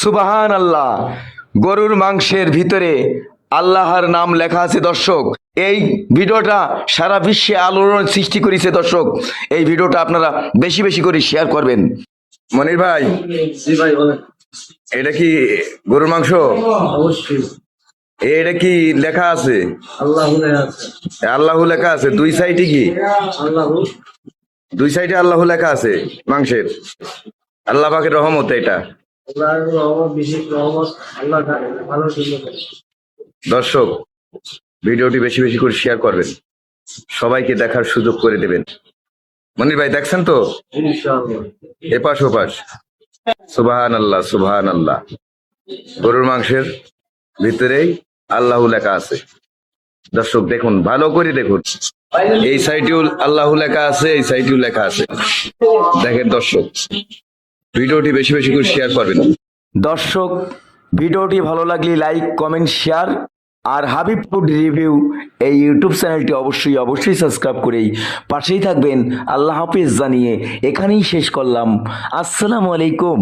সুবাহান আল্লাহ গরুর মাংসের ভিতরে আল্লাহর নাম লেখা আছে, দর্শক। এই ভিডিওটা সারা বিশ্বে আলোড়ন সৃষ্টি করেছে, দর্শক। এই ভিডিওটা আপনারা বেশি বেশি করে শেয়ার করবেন। মনির ভাই, এটা কি গরুর মাংস? এটা কি লেখা আছে? আল্লাহ লেখা আছে। দুই সাইডে কি? দুই সাইডে আল্লাহ লেখা আছে মাংসের। আল্লাহ পাকের রহমত এটা। আল্লাহর রহমত বিশেষ রহমত আল্লাহ জানে, জন্য দর্শক ভিডিওটি বেশি বেশি করে শেয়ার করবেন। সবাইকে দেখার সুযোগ করে দেবেন। মনির ভাই দেখছেন তো? এপাশ ওপাশ। সুবাহান আল্লাহ সুবাহান আল্লাহ গরুর মাংসের ভিতরেই আল্লাহ লেখা আছে। দর্শক দেখুন ভালো করে দেখুন। এই সাইটেও আল্লাহ লেখা আছে এই সাইটেও লেখা আছে। দেখেন দর্শক ভিডিওটি বেশি বেশি করে শেয়ার করবেন। দর্শক, ভিডিওটি ভালো লাগলে লাইক কমেন্ট শেয়ার আর হাবিব ফুড রিভিউ এই ইউটিউব চ্যানেলটি অবশ্যই অবশ্যই সাবস্ক্রাইব করেই পাশেই থাকবেন। আল্লাহ হাফিজ জানিয়ে এখানেই শেষ করলাম। আসসালামু আলাইকুম।